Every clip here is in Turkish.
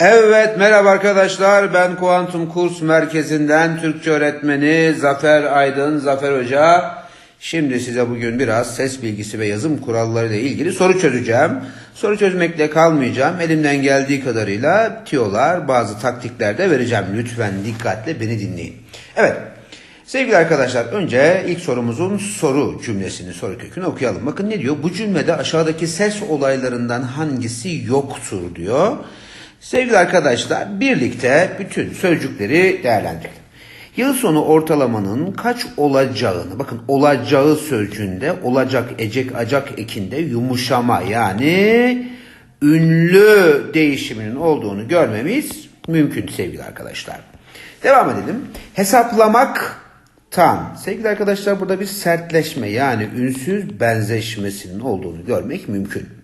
Evet merhaba arkadaşlar ben Kuantum Kurs Merkezi'nden Türkçe öğretmeni Zafer Aydın Zafer Hoca. Şimdi size bugün biraz ses bilgisi ve yazım kuralları ile ilgili soru çözeceğim. Soru çözmekle kalmayacağım. Elimden geldiği kadarıyla tiyolar, bazı taktikler de vereceğim. Lütfen dikkatle beni dinleyin. Evet Sevgili arkadaşlar önce ilk sorumuzun soru cümlesini, soru kökünü okuyalım. Bakın ne diyor? Bu cümlede aşağıdaki ses olaylarından hangisi yoktur diyor. Sevgili arkadaşlar birlikte bütün sözcükleri değerlendirelim. Yıl sonu ortalamanın kaç olacağını, bakın olacağı sözcüğünde olacak, ecek, acak ekinde yumuşama yani ünlü değişiminin olduğunu görmemiz mümkün sevgili arkadaşlar. Devam edelim. Hesaplamak tan. Sevgili arkadaşlar burada bir sertleşme yani ünsüz benzeşmesinin olduğunu görmek mümkün.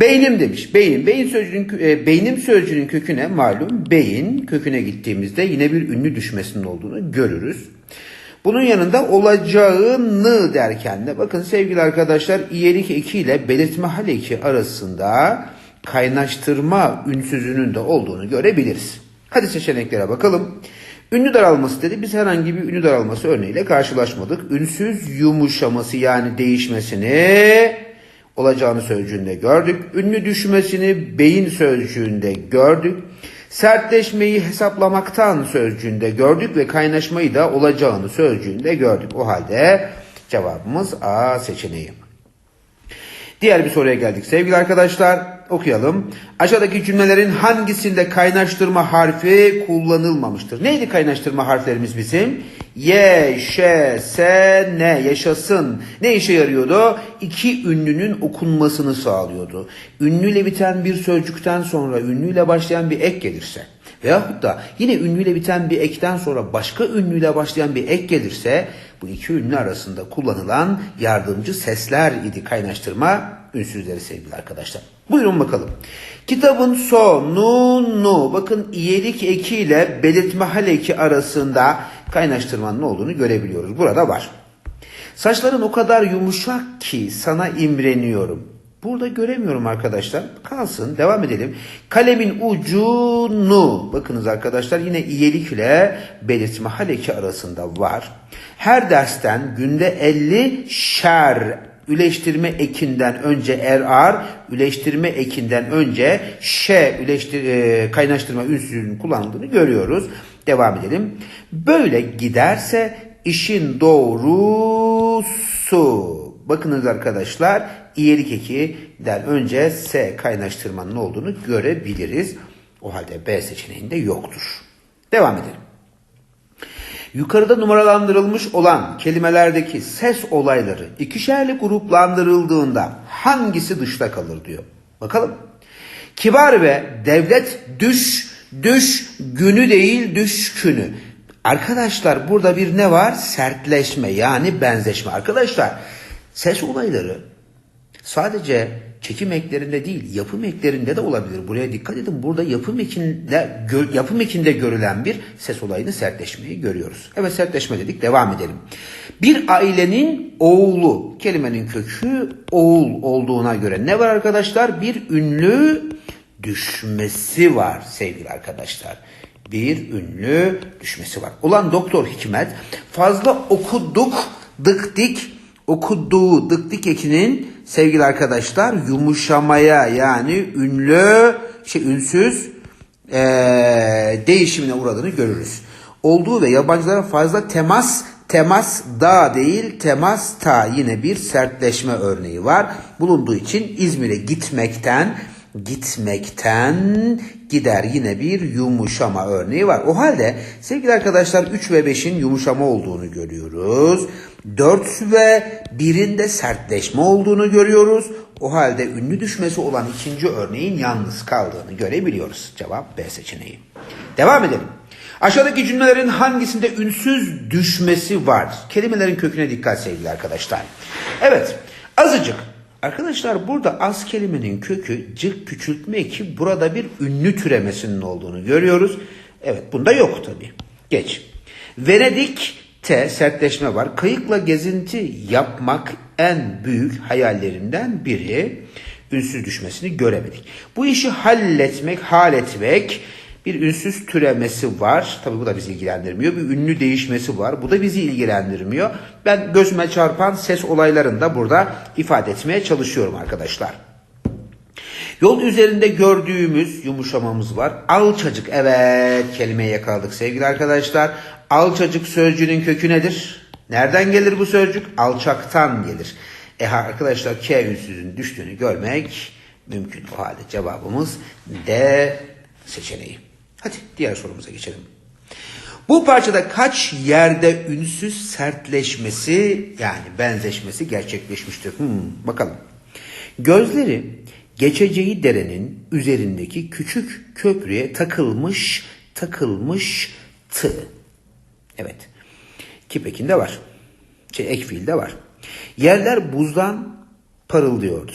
Beynim demiş. Beyin. Beyin sözcüğünün, e, beynim sözcüğünün köküne malum beyin köküne gittiğimizde yine bir ünlü düşmesinin olduğunu görürüz. Bunun yanında olacağını derken de bakın sevgili arkadaşlar iyelik eki ile belirtme hal eki arasında kaynaştırma ünsüzünün de olduğunu görebiliriz. Hadi seçeneklere bakalım. Ünlü daralması dedi. Biz herhangi bir ünlü daralması örneğiyle karşılaşmadık. Ünsüz yumuşaması yani değişmesini olacağını sözcüğünde gördük. Ünlü düşmesini beyin sözcüğünde gördük. Sertleşmeyi hesaplamaktan sözcüğünde gördük ve kaynaşmayı da olacağını sözcüğünde gördük. O halde cevabımız A seçeneği. Diğer bir soruya geldik sevgili arkadaşlar. Okuyalım. Aşağıdaki cümlelerin hangisinde kaynaştırma harfi kullanılmamıştır? Neydi kaynaştırma harflerimiz bizim? Y, ş, s, n yaşasın. Ne işe yarıyordu? İki ünlünün okunmasını sağlıyordu. Ünlüyle biten bir sözcükten sonra ünlüyle başlayan bir ek gelirse veyahut da yine ünlüyle biten bir ekten sonra başka ünlüyle başlayan bir ek gelirse bu iki ünlü arasında kullanılan yardımcı sesler idi kaynaştırma ünsüzleri sevgili arkadaşlar. Buyurun bakalım. Kitabın sonunu bakın iyelik eki ile belirtme hal eki arasında kaynaştırmanın olduğunu görebiliyoruz. Burada var. Saçların o kadar yumuşak ki sana imreniyorum. Burada göremiyorum arkadaşlar. Kalsın. Devam edelim. Kalemin ucunu. Bakınız arkadaşlar yine iyelik ile belirtme hal eki arasında var. Her dersten günde 50 şer üleştirme ekinden önce erar, üleştirme ekinden önce şe üleştir, e, kaynaştırma ünsüzünün kullanıldığını görüyoruz. Devam edelim. Böyle giderse işin doğrusu. Bakınız arkadaşlar iyelik ekinden önce S kaynaştırmanın olduğunu görebiliriz. O halde B seçeneğinde yoktur. Devam edelim. Yukarıda numaralandırılmış olan kelimelerdeki ses olayları ikişerli gruplandırıldığında hangisi dışta kalır diyor. Bakalım. Kibar ve devlet düş, düş günü değil düşkünü. Arkadaşlar burada bir ne var? Sertleşme yani benzeşme. Arkadaşlar ses olayları sadece çekim eklerinde değil yapım eklerinde de olabilir. Buraya dikkat edin. Burada yapım ekinde, gö, yapım ekinde görülen bir ses olayını sertleşmeyi görüyoruz. Evet sertleşme dedik. Devam edelim. Bir ailenin oğlu kelimenin kökü oğul olduğuna göre ne var arkadaşlar? Bir ünlü düşmesi var sevgili arkadaşlar. Bir ünlü düşmesi var. Ulan Doktor Hikmet fazla okuduk dık dik okuduğu dık ekinin sevgili arkadaşlar yumuşamaya yani ünlü şey ünsüz ee, değişimine uğradığını görürüz. Olduğu ve yabancılara fazla temas temas da değil temas ta yine bir sertleşme örneği var. Bulunduğu için İzmir'e gitmekten gitmekten gider yine bir yumuşama örneği var. O halde sevgili arkadaşlar 3 ve 5'in yumuşama olduğunu görüyoruz. 4 ve 1'in de sertleşme olduğunu görüyoruz. O halde ünlü düşmesi olan ikinci örneğin yalnız kaldığını görebiliyoruz. Cevap B seçeneği. Devam edelim. Aşağıdaki cümlelerin hangisinde ünsüz düşmesi var? Kelimelerin köküne dikkat sevgili arkadaşlar. Evet azıcık Arkadaşlar burada az kelimenin kökü cık küçültme eki burada bir ünlü türemesinin olduğunu görüyoruz. Evet bunda yok tabi. Geç. Venedik'te sertleşme var. Kayıkla gezinti yapmak en büyük hayallerimden biri. ünsüz düşmesini göremedik. Bu işi halletmek, halletmek bir ünsüz türemesi var. Tabii bu da bizi ilgilendirmiyor. Bir ünlü değişmesi var. Bu da bizi ilgilendirmiyor. Ben gözüme çarpan ses olaylarını da burada ifade etmeye çalışıyorum arkadaşlar. Yol üzerinde gördüğümüz yumuşamamız var. Alçacık. Evet kelimeyi yakaladık sevgili arkadaşlar. Alçacık sözcüğünün kökü nedir? Nereden gelir bu sözcük? Alçaktan gelir. E arkadaşlar K ünsüzün düştüğünü görmek mümkün. O halde cevabımız D seçeneği. Hadi diğer sorumuza geçelim. Bu parçada kaç yerde ünsüz sertleşmesi yani benzeşmesi gerçekleşmiştir? Hmm, bakalım. Gözleri geçeceği derenin üzerindeki küçük köprüye takılmış, takılmış tı. Evet. Kipekinde var. Şey, ek var. Yerler buzdan parıldıyordu.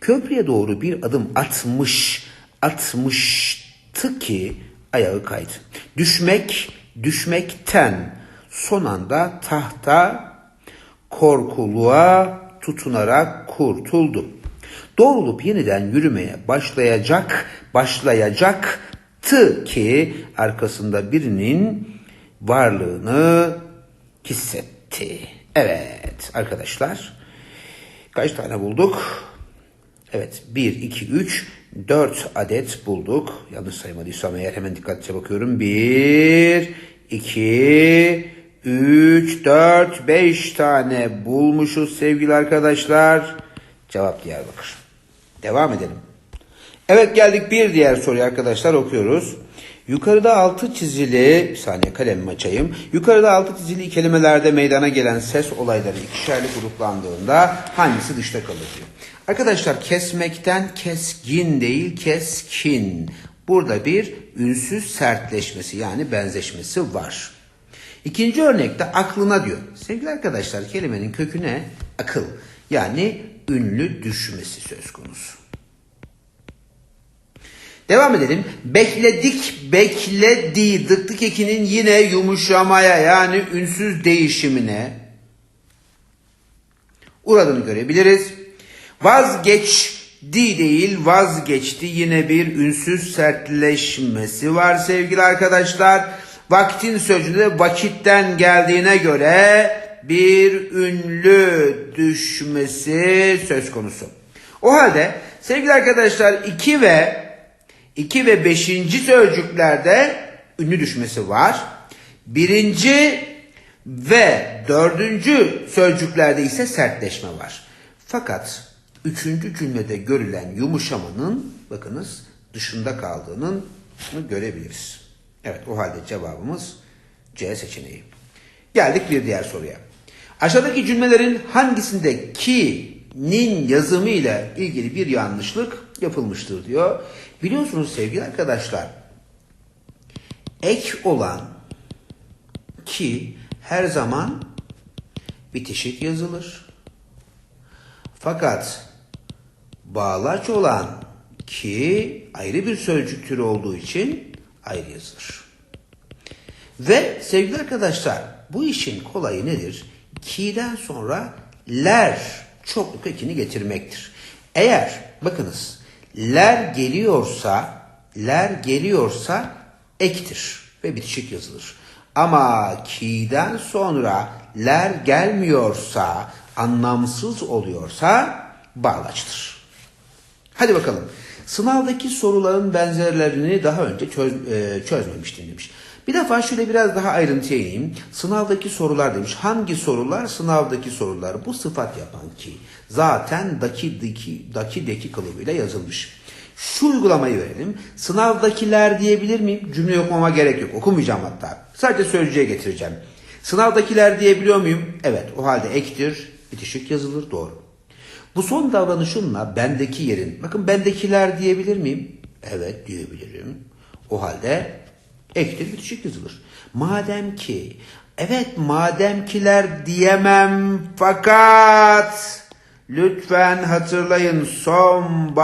Köprüye doğru bir adım atmış, atmıştı ki ayağı kaydı. Düşmek, düşmekten son anda tahta korkuluğa tutunarak kurtuldu. Doğrulup yeniden yürümeye başlayacak, başlayacaktı ki arkasında birinin varlığını hissetti. Evet arkadaşlar kaç tane bulduk? Evet 1, 2, 3, 4 adet bulduk. Yanlış saymadıysam eğer hemen dikkatlice bakıyorum. 1, 2, 3, 4, 5 tane bulmuşuz sevgili arkadaşlar. Cevap Diyarbakır. Devam edelim. Evet geldik bir diğer soruya arkadaşlar okuyoruz. Yukarıda altı çizili, bir saniye kalemimi açayım. Yukarıda altı çizili kelimelerde meydana gelen ses olayları ikişerli gruplandığında hangisi dışta kalır diyor. Arkadaşlar kesmekten keskin değil keskin. Burada bir ünsüz sertleşmesi yani benzeşmesi var. İkinci örnekte aklına diyor. Sevgili arkadaşlar kelimenin köküne akıl yani ünlü düşmesi söz konusu. Devam edelim. Bekledik, bekledi. Dıktık ekinin yine yumuşamaya yani ünsüz değişimine uğradığını görebiliriz. Vazgeçti değil vazgeçti. Yine bir ünsüz sertleşmesi var sevgili arkadaşlar. Vaktin sözcüğünde vakitten geldiğine göre bir ünlü düşmesi söz konusu. O halde sevgili arkadaşlar 2 ve 2 ve 5. sözcüklerde ünlü düşmesi var. Birinci ve dördüncü sözcüklerde ise sertleşme var. Fakat üçüncü cümlede görülen yumuşamanın bakınız dışında kaldığının görebiliriz. Evet o halde cevabımız C seçeneği. Geldik bir diğer soruya. Aşağıdaki cümlelerin hangisinde ki'nin yazımı ile ilgili bir yanlışlık yapılmıştır diyor. Biliyorsunuz sevgili arkadaşlar ek olan ki her zaman bitişik yazılır. Fakat bağlaç olan ki ayrı bir sözcük türü olduğu için ayrı yazılır. Ve sevgili arkadaşlar bu işin kolayı nedir? Ki'den sonra ler çokluk ekini getirmektir. Eğer bakınız ler geliyorsa ler geliyorsa ektir ve bitişik yazılır. Ama ki'den sonra ler gelmiyorsa anlamsız oluyorsa bağlaçtır. Hadi bakalım. Sınavdaki soruların benzerlerini daha önce çöz, e, çözmemiştim demiş. Bir defa şöyle biraz daha ayrıntıya ineyim. Sınavdaki sorular demiş. Hangi sorular? Sınavdaki sorular. Bu sıfat yapan ki. Zaten daki daki daki deki kılıbıyla yazılmış. Şu uygulamayı verelim. Sınavdakiler diyebilir miyim? Cümle okumama gerek yok. Okumayacağım hatta. Sadece sözcüğe getireceğim. Sınavdakiler diyebiliyor muyum? Evet. O halde ektir. Bitişik yazılır. Doğru. Bu son davranışımla bendeki yerin. Bakın bendekiler diyebilir miyim? Evet diyebilirim. O halde ektir bitişik yazılır. Madem ki evet mademkiler diyemem fakat lütfen hatırlayın son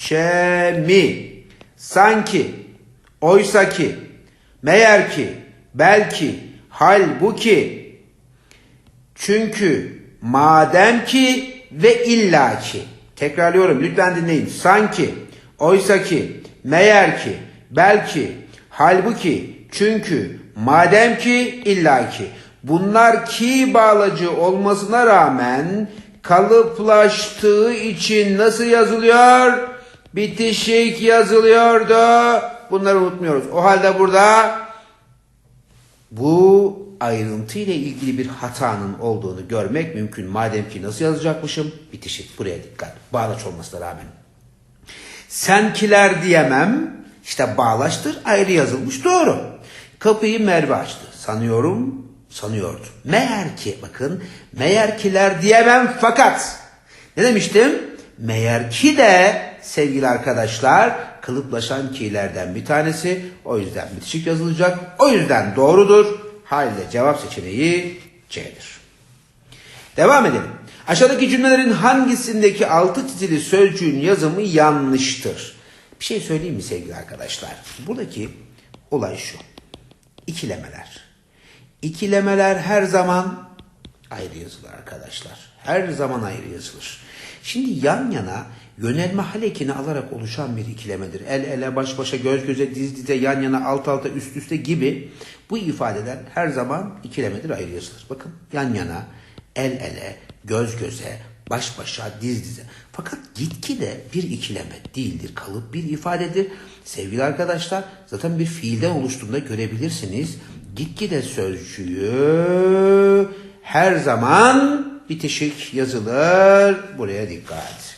bahçemi sanki oysa ki meğer ki belki halbuki çünkü madem ki ve illaki Tekrarlıyorum lütfen dinleyin. Sanki, oysa ki, meğer ki, belki, halbuki, çünkü, madem ki, illaki. Bunlar ki bağlacı olmasına rağmen kalıplaştığı için nasıl yazılıyor? Bitişik yazılıyordu. Bunları unutmuyoruz. O halde burada bu ayrıntı ile ilgili bir hatanın olduğunu görmek mümkün. Madem ki nasıl yazacakmışım? Bitişik. Buraya dikkat. Bağlaç olmasına rağmen. Senkiler diyemem. İşte bağlaçtır. Ayrı yazılmış. Doğru. Kapıyı Merve açtı. Sanıyorum, sanıyordu. Meğer ki bakın, meğer kiler diyemem fakat ne demiştim? Meğer ki de sevgili arkadaşlar kılıplaşan kilerden bir tanesi. O yüzden bitişik yazılacak. O yüzden doğrudur. Halde cevap seçeneği C'dir. Devam edelim. Aşağıdaki cümlelerin hangisindeki altı çizili sözcüğün yazımı yanlıştır? Bir şey söyleyeyim mi sevgili arkadaşlar? Buradaki olay şu. İkilemeler. İkilemeler her zaman ayrı yazılır arkadaşlar. Her zaman ayrı yazılır. Şimdi yan yana yönelme hal ekini alarak oluşan bir ikilemedir. El ele, baş başa, göz göze, diz dize, yan yana, alt alta, üst üste gibi bu ifadeler her zaman ikilemedir ayrı yazılır. Bakın yan yana, el ele, göz göze, baş başa, diz dize. Fakat gitgide bir ikileme değildir, kalıp bir ifadedir. Sevgili arkadaşlar zaten bir fiilden oluştuğunda görebilirsiniz. Gitgide sözcüğü her zaman bitişik yazılır. Buraya dikkat.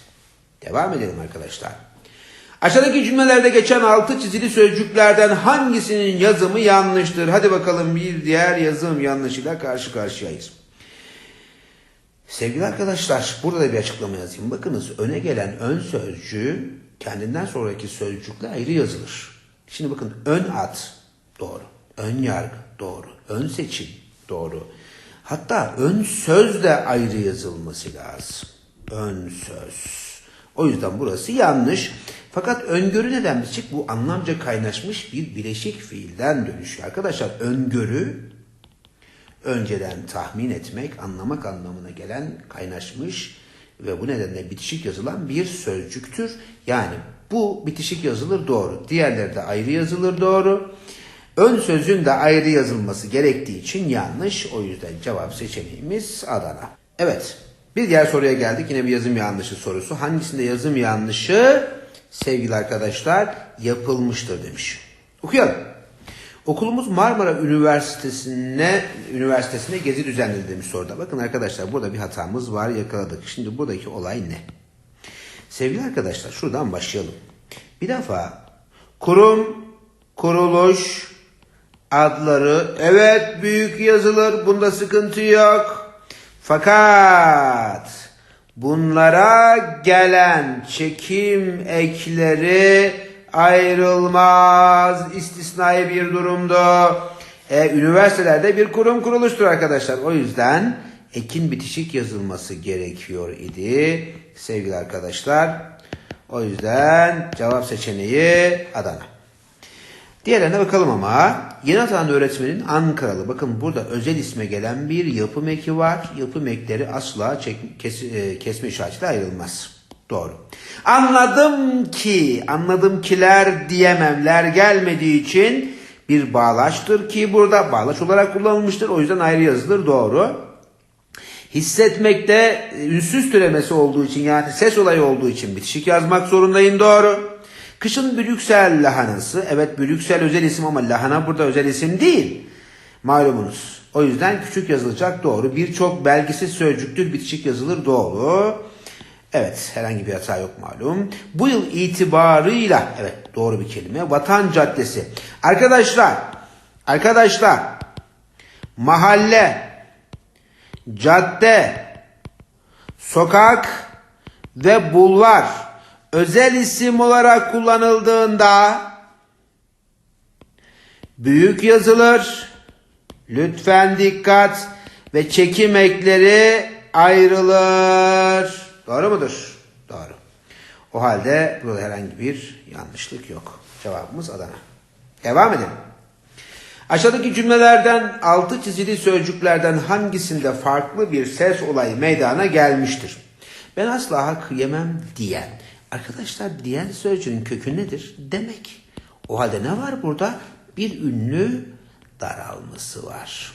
Devam edelim arkadaşlar. Aşağıdaki cümlelerde geçen altı çizili sözcüklerden hangisinin yazımı yanlıştır? Hadi bakalım bir diğer yazım yanlışıyla karşı karşıyayız. Sevgili arkadaşlar burada da bir açıklama yazayım. Bakınız öne gelen ön sözcüğü kendinden sonraki sözcükle ayrı yazılır. Şimdi bakın ön at doğru. Ön yargı doğru. Ön seçim doğru. Hatta ön söz de ayrı yazılması lazım. Ön söz. O yüzden burası yanlış. Fakat öngörü neden bitecek? Bu anlamca kaynaşmış bir bileşik fiilden dönüşüyor. Arkadaşlar öngörü önceden tahmin etmek, anlamak anlamına gelen kaynaşmış ve bu nedenle bitişik yazılan bir sözcüktür. Yani bu bitişik yazılır doğru. Diğerleri de ayrı yazılır doğru. Ön sözün de ayrı yazılması gerektiği için yanlış. O yüzden cevap seçeneğimiz Adana. Evet. Bir diğer soruya geldik. Yine bir yazım yanlışı sorusu. Hangisinde yazım yanlışı sevgili arkadaşlar yapılmıştır demiş. Okuyalım. Okulumuz Marmara Üniversitesi'ne üniversitesine gezi düzenledi demiş soruda. Bakın arkadaşlar burada bir hatamız var yakaladık. Şimdi buradaki olay ne? Sevgili arkadaşlar şuradan başlayalım. Bir defa kurum, kuruluş adları evet büyük yazılır. Bunda sıkıntı yok. Fakat bunlara gelen çekim ekleri ayrılmaz istisnai bir durumdu. E, üniversitelerde bir kurum kuruluştur arkadaşlar. O yüzden ekin bitişik yazılması gerekiyor idi sevgili arkadaşlar. O yüzden cevap seçeneği Adana. Diğerlerine bakalım ama. Yeni atanan öğretmenin Ankaralı. Bakın burada özel isme gelen bir yapım eki var. Yapım ekleri asla çek, kes, e, kesme işaretiyle ayrılmaz. Doğru. Anladım ki, anladım kiler diyememler gelmediği için bir bağlaçtır ki burada bağlaç olarak kullanılmıştır. O yüzden ayrı yazılır. Doğru. Hissetmekte ünsüz türemesi olduğu için yani ses olayı olduğu için bitişik yazmak zorundayım. Doğru. Kışın Brüksel lahanası. Evet Brüksel özel isim ama lahana burada özel isim değil. Malumunuz. O yüzden küçük yazılacak doğru. Birçok belgisiz sözcüktür bitişik yazılır doğru. Evet herhangi bir hata yok malum. Bu yıl itibarıyla evet doğru bir kelime. Vatan Caddesi. Arkadaşlar arkadaşlar mahalle cadde sokak ve bulvar özel isim olarak kullanıldığında büyük yazılır. Lütfen dikkat ve çekim ekleri ayrılır. Doğru mudur? Doğru. O halde burada herhangi bir yanlışlık yok. Cevabımız Adana. Devam edelim. Aşağıdaki cümlelerden altı çizili sözcüklerden hangisinde farklı bir ses olayı meydana gelmiştir? Ben asla hak yemem diyen. Arkadaşlar diyen sözcüğün kökü nedir? Demek. O halde ne var burada? Bir ünlü daralması var.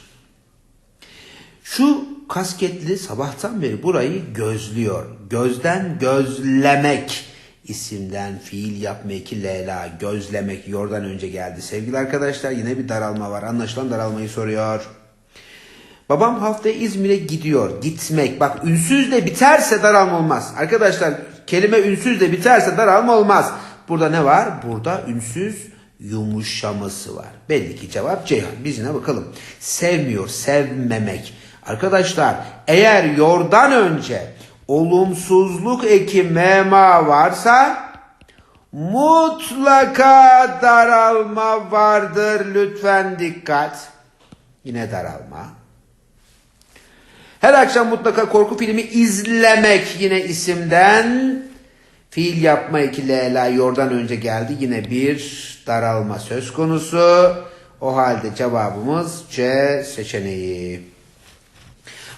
Şu kasketli sabahtan beri burayı gözlüyor. Gözden gözlemek isimden fiil yapma iki lela gözlemek yordan önce geldi. Sevgili arkadaşlar yine bir daralma var. Anlaşılan daralmayı soruyor. Babam haftaya İzmir'e gidiyor. Gitmek. Bak ünsüz de biterse daralma olmaz. Arkadaşlar kelime ünsüz de biterse daralma olmaz. Burada ne var? Burada ünsüz yumuşaması var. Belli ki cevap Ceyhan. Biz yine bakalım. Sevmiyor, sevmemek. Arkadaşlar eğer yordan önce olumsuzluk eki mema varsa mutlaka daralma vardır. Lütfen dikkat. Yine daralma. Her akşam mutlaka korku filmi izlemek yine isimden. Fiil yapma iki lela yordan önce geldi. Yine bir daralma söz konusu. O halde cevabımız C seçeneği.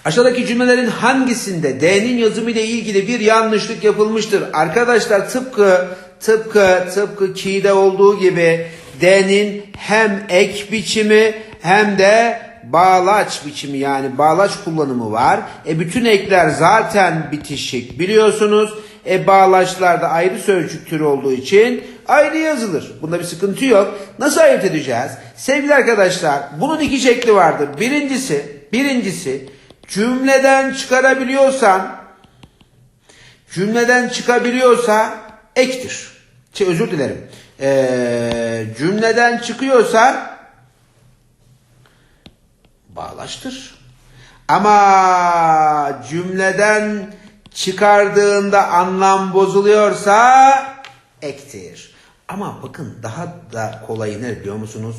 Aşağıdaki cümlelerin hangisinde D'nin yazımı ile ilgili bir yanlışlık yapılmıştır? Arkadaşlar tıpkı tıpkı tıpkı ki'de olduğu gibi D'nin hem ek biçimi hem de bağlaç biçimi yani bağlaç kullanımı var. E bütün ekler zaten bitişik biliyorsunuz. E bağlaçlarda ayrı sözcük türü olduğu için ayrı yazılır. Bunda bir sıkıntı yok. Nasıl ayırt edeceğiz? Sevgili arkadaşlar bunun iki şekli vardır. Birincisi, birincisi cümleden çıkarabiliyorsan cümleden çıkabiliyorsa ektir. Şey, özür dilerim. Ee, cümleden çıkıyorsa bağlaçtır. Ama cümleden çıkardığında anlam bozuluyorsa ektir. Ama bakın daha da kolayı ne biliyor musunuz?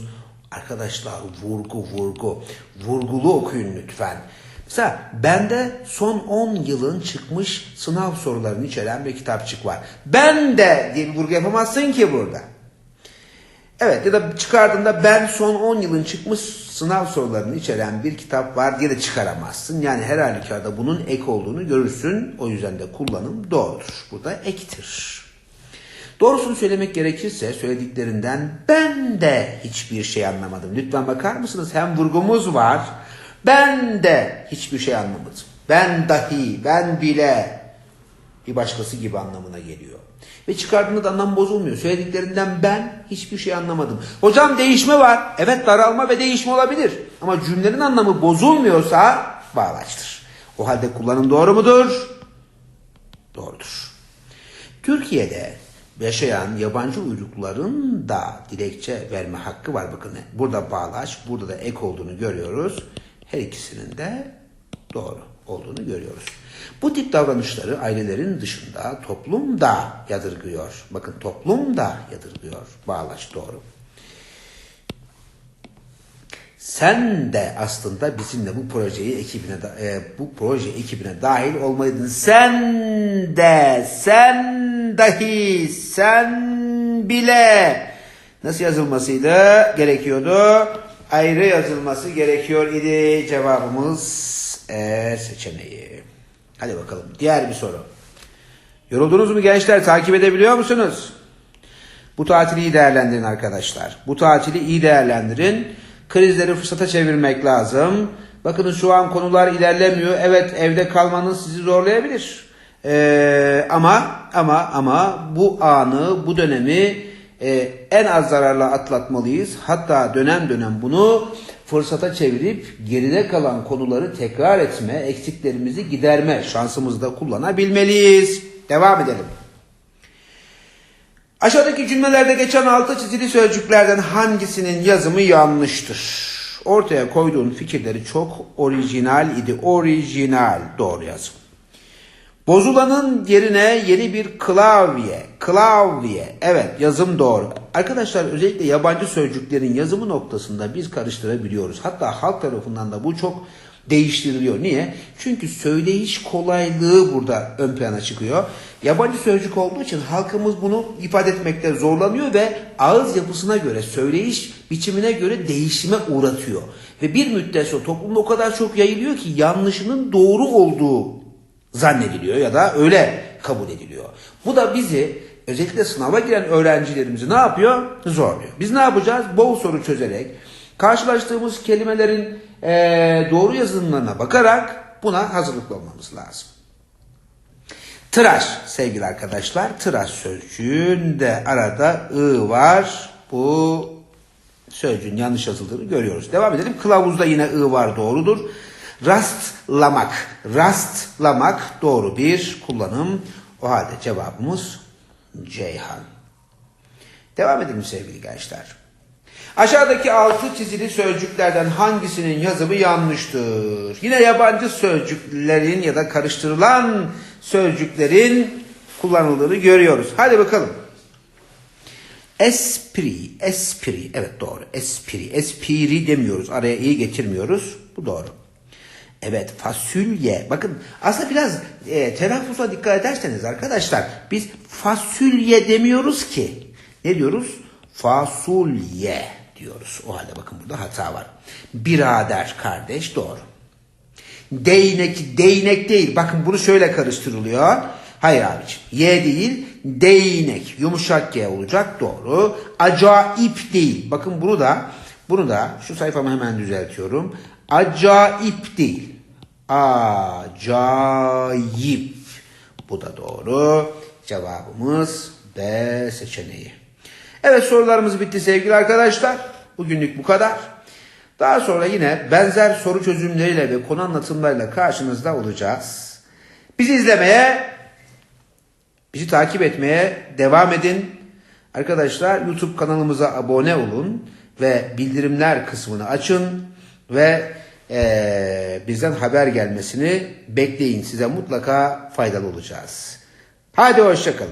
Arkadaşlar vurgu vurgu. Vurgulu okuyun lütfen. Mesela bende son 10 yılın çıkmış sınav sorularını içeren bir kitapçık var. Ben de diye bir vurgu yapamazsın ki burada. Evet ya da çıkardığında ben son 10 yılın çıkmış sınav sorularını içeren bir kitap var diye de çıkaramazsın. Yani her halükarda bunun ek olduğunu görürsün. O yüzden de kullanım doğrudur. Burada ektir. Doğrusunu söylemek gerekirse söylediklerinden ben de hiçbir şey anlamadım. Lütfen bakar mısınız? Hem vurgumuz var. Ben de hiçbir şey anlamadım. Ben dahi, ben bile bir başkası gibi anlamına geliyor. Ve çıkardığında da anlam bozulmuyor. Söylediklerinden ben hiçbir şey anlamadım. Hocam değişme var. Evet daralma ve değişme olabilir. Ama cümlenin anlamı bozulmuyorsa bağlaçtır. O halde kullanım doğru mudur? Doğrudur. Türkiye'de yaşayan yabancı uyrukluların da dilekçe verme hakkı var. Bakın burada bağlaç, burada da ek olduğunu görüyoruz. Her ikisinin de doğru olduğunu görüyoruz. Bu tip davranışları ailelerin dışında toplum da yadırgıyor. Bakın toplum da yadırgıyor. Bağlaç doğru. Sen de aslında bizimle bu projeyi ekibine e, bu proje ekibine dahil olmalıydın. Sen de, sen dahi, sen bile nasıl yazılmasıydı? Gerekiyordu. Ayrı yazılması gerekiyor idi. Cevabımız E seçeneği. Hadi bakalım. Diğer bir soru. Yoruldunuz mu gençler? Takip edebiliyor musunuz? Bu tatili iyi değerlendirin arkadaşlar. Bu tatili iyi değerlendirin. Krizleri fırsata çevirmek lazım. Bakın şu an konular ilerlemiyor. Evet evde kalmanız sizi zorlayabilir. Ee, ama ama ama bu anı, bu dönemi e, en az zararla atlatmalıyız. Hatta dönem dönem bunu fırsata çevirip geride kalan konuları tekrar etme, eksiklerimizi giderme şansımızı da kullanabilmeliyiz. Devam edelim. Aşağıdaki cümlelerde geçen altı çizili sözcüklerden hangisinin yazımı yanlıştır? Ortaya koyduğun fikirleri çok orijinal idi. Orijinal doğru yazım. Bozulanın yerine yeni bir klavye. Klavye. Evet yazım doğru. Arkadaşlar özellikle yabancı sözcüklerin yazımı noktasında biz karıştırabiliyoruz. Hatta halk tarafından da bu çok değiştiriliyor. Niye? Çünkü söyleyiş kolaylığı burada ön plana çıkıyor. Yabancı sözcük olduğu için halkımız bunu ifade etmekte zorlanıyor ve ağız yapısına göre, söyleyiş biçimine göre değişime uğratıyor. Ve bir müddet sonra toplumda o kadar çok yayılıyor ki yanlışının doğru olduğu zannediliyor ya da öyle kabul ediliyor. Bu da bizi özellikle sınava giren öğrencilerimizi ne yapıyor? Zorluyor. Biz ne yapacağız? Bol soru çözerek, karşılaştığımız kelimelerin eee, doğru yazılımlarına bakarak buna hazırlıklı olmamız lazım. Tıraş sevgili arkadaşlar. Tıraş sözcüğünde arada ı var. Bu sözcüğün yanlış yazıldığını görüyoruz. Devam edelim. Kılavuzda yine ı var doğrudur. Rastlamak. Rastlamak doğru bir kullanım. O halde cevabımız Ceyhan. Devam edelim sevgili gençler. Aşağıdaki altı çizili sözcüklerden hangisinin yazımı yanlıştır? Yine yabancı sözcüklerin ya da karıştırılan sözcüklerin kullanıldığını görüyoruz. Hadi bakalım. Espri, espri. Evet doğru. Espri, espri demiyoruz. Araya iyi getirmiyoruz. Bu doğru. Evet fasulye. Bakın aslında biraz e, telaffuza dikkat ederseniz arkadaşlar biz fasulye demiyoruz ki. Ne diyoruz? Fasulye diyoruz. O halde bakın burada hata var. Birader kardeş doğru. Değnek, değnek değil. Bakın bunu şöyle karıştırılıyor. Hayır abiciğim. Y değil, değnek. Yumuşak G olacak. Doğru. Acayip değil. Bakın bunu da, bunu da şu sayfamı hemen düzeltiyorum. Acayip değil. Acayip. Bu da doğru. Cevabımız B seçeneği. Evet sorularımız bitti sevgili arkadaşlar. Bugünlük bu kadar. Daha sonra yine benzer soru çözümleriyle ve konu anlatımlarıyla karşınızda olacağız. Bizi izlemeye, bizi takip etmeye devam edin. Arkadaşlar YouTube kanalımıza abone olun ve bildirimler kısmını açın ve eee, bizden haber gelmesini bekleyin. Size mutlaka faydalı olacağız. Hadi hoşçakalın.